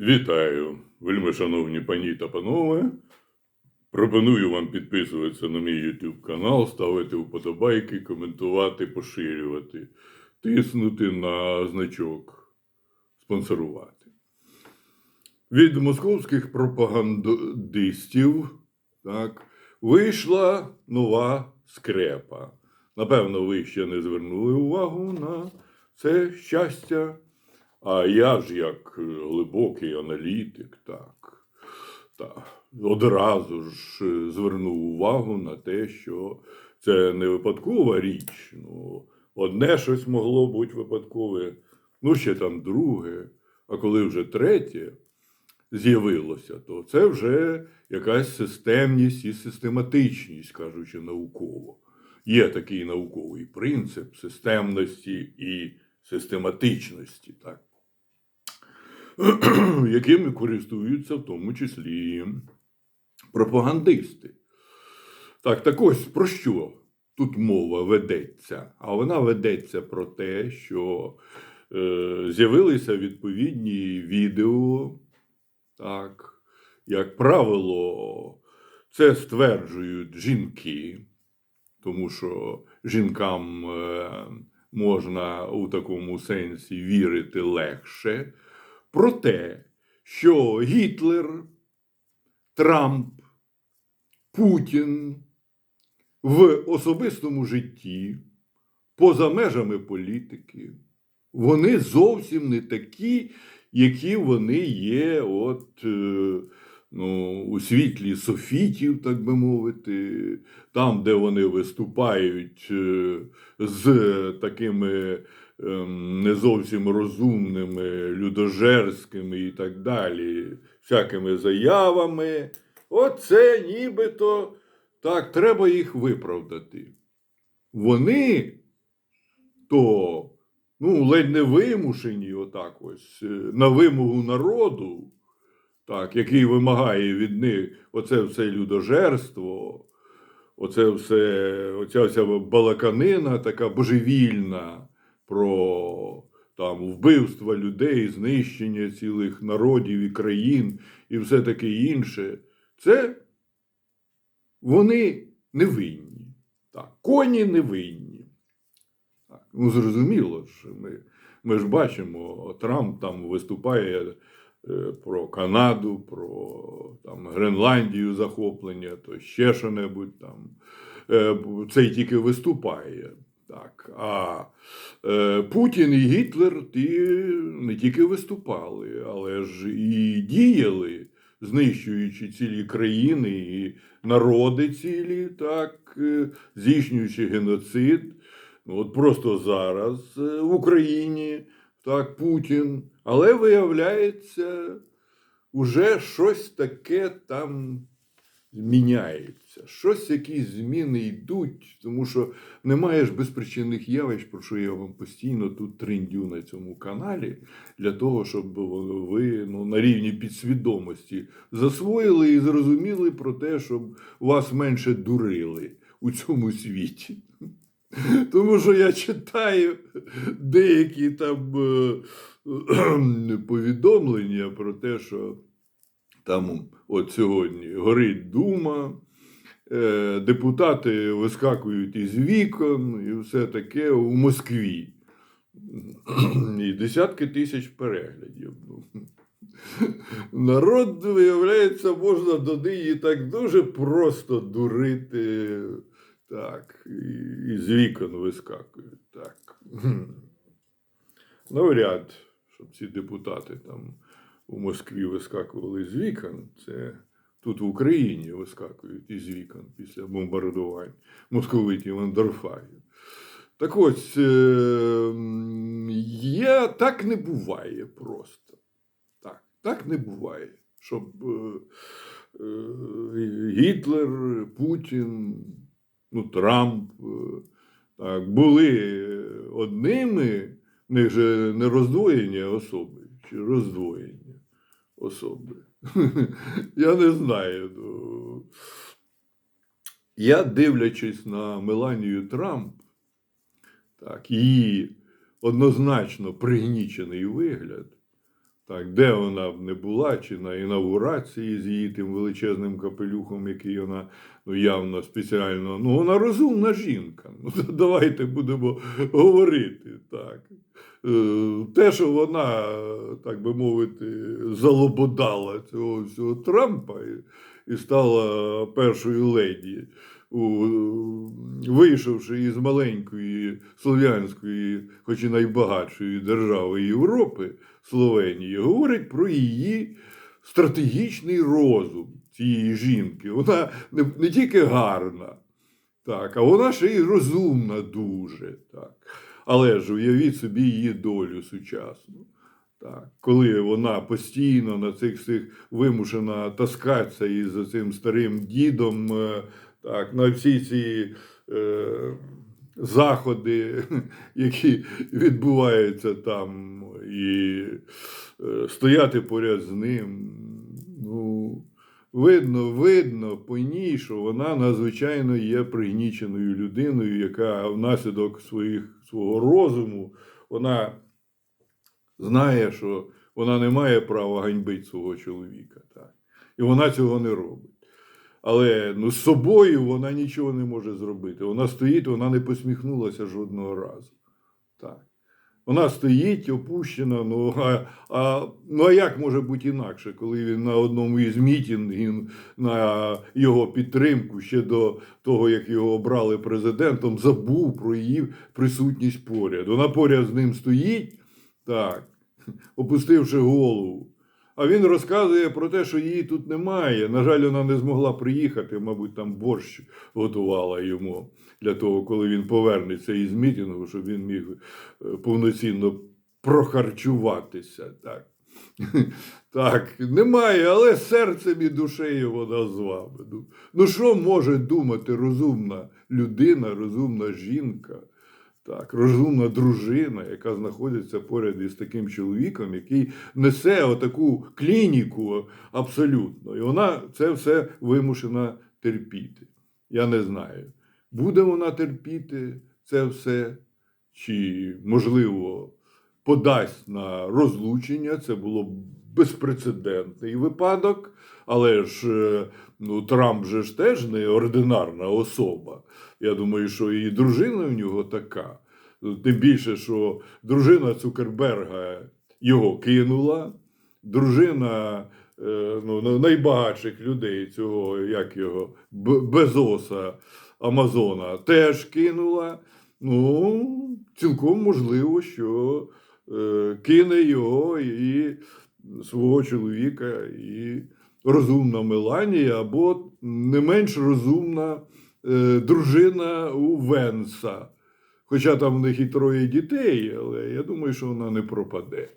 Вітаю, вельми шановні пані та панове. Пропоную вам підписуватися на мій YouTube канал, ставити вподобайки, коментувати, поширювати, тиснути на значок, спонсорувати. Від московських пропагандистів так, вийшла нова скрепа. Напевно, ви ще не звернули увагу на це щастя. А я ж як е, глибокий аналітик, так, так одразу ж е, звернув увагу на те, що це не випадкова річ. Ну, одне щось могло бути випадкове, ну ще там друге, а коли вже третє з'явилося, то це вже якась системність і систематичність, кажучи науково. Є такий науковий принцип системності і систематичності. Так? якими користуються в тому числі пропагандисти. Так, так ось про що тут мова ведеться? А вона ведеться про те, що е, з'явилися відповідні відео, так, як правило, це стверджують жінки, тому що жінкам е, можна у такому сенсі вірити легше про те, що Гітлер, Трамп, Путін в особистому житті, поза межами політики, вони зовсім не такі, які вони є от, е, ну, у світлі софітів, так би мовити, там, де вони виступають е, з такими не зовсім розумними, людожерськими і так далі, всякими заявами. Оце нібито так, треба їх виправдати. Вони то ну, ледь не вимушені, отак ось, е, на вимогу народу, так, який вимагає від них оце все людожерство, оце все, оця вся балаканина така божевільна про там, вбивства людей, знищення цілих народів і країн і все таке інше, це вони не винні. Так, коні не винні. Так, ну, зрозуміло ж, ми, ми ж бачимо, Трамп там виступає е, про Канаду, про там, Гренландію захоплення, то ще що-небудь там. Е, Цей тільки виступає. Так, а е, Путін і Гітлер ті не тільки виступали, але ж і діяли, знищуючи цілі країни і народи цілі, так, е, здійснюючи геноцид. Ну, От просто зараз е, в Україні так, Путін, але виявляється, уже щось таке там зміняється. Щось, якісь зміни йдуть, тому що немає ж безпричинних явищ, про що я вам постійно тут триндю на цьому каналі, для того, щоб ви ну, на рівні підсвідомості засвоїли і зрозуміли про те, щоб вас менше дурили у цьому світі. Тому що я читаю деякі там е, повідомлення про те, що там от сьогодні горить дума, е, депутати вискакують із вікон і все таке у Москві. І десятки тисяч переглядів. Ну, Народ, виявляється, можна до неї так дуже просто дурити. Так, і, з вікон вискакують. Так. Навряд, щоб ці депутати там у Москві вискакували з вікон. Це тут в Україні вискакують із вікон після бомбардувань московитів Андорфагів. Так ось, е, є, так не буває просто. Так, так не буває, щоб е, е, Гітлер, Путін, ну, Трамп так, були одними, не роздвоєння особи, чи роздвоєння особи. Я не знаю. Ну, я дивлячись на Меланію Трамп, так, її однозначно пригнічений вигляд, Так, де вона б не була, чи на інаугурації з її тим величезним капелюхом, який вона ну, явно спеціально. Ну, вона розумна жінка. Ну, давайте будемо говорити. Так. Е, Те, що вона, так би мовити, залободала цього всього Трампа і, і стала першою леді, у, вийшовши із маленької слов'янської, хоч і найбагатшої держави Європи, Словенії, говорить про її стратегічний розум цієї жінки. Вона не, не тільки гарна, так, а вона ще й розумна дуже. Так. Але ж уявіть собі її долю сучасну. Так, коли вона постійно на цих всіх вимушена таскатися із цим старим дідом, е, так, на всі ці е, заходи, які відбуваються там, і е, стояти поряд з ним. Ну, видно, видно по ній, що вона надзвичайно є пригніченою людиною, яка внаслідок своїх, свого розуму, вона знає, що вона не має права ганьбити свого чоловіка. Так? І вона цього не робить. Але ну, з собою вона нічого не може зробити. Вона стоїть, вона не посміхнулася жодного разу. Так. Вона стоїть опущена. Ну а, а, ну, а як може бути інакше, коли він на одному із мітінгів на його підтримку ще до того, як його обрали президентом, забув про її присутність поряд. Вона поряд з ним стоїть, так, опустивши голову. А він розказує про те, що її тут немає. На жаль, вона не змогла приїхати, мабуть, там борщ готувала йому для того, коли він повернеться із мітингу, щоб він міг е, повноцінно прохарчуватися. Так. Так, немає, але серцем і душею вона з вами. Ну, Ну, що може думати розумна людина, розумна жінка? Так, розумна дружина, яка знаходиться поряд із таким чоловіком, який несе отаку клініку абсолютно. І вона це все вимушена терпіти. Я не знаю, буде вона терпіти це все, чи, можливо, подасть на розлучення. Це було безпрецедентний випадок. Але ж е, ну, Трамп же ж теж не ординарна особа. Я думаю, що і дружина в нього така. Тим більше, що дружина Цукерберга його кинула, дружина е, ну, найбагатших людей цього, як його, Безоса Амазона, теж кинула. Ну, цілком можливо, що е, кине його і свого чоловіка, і розумна Меланія, або не менш розумна е, дружина у Венса. Хоча там в них і троє дітей, але я думаю, що вона не пропаде.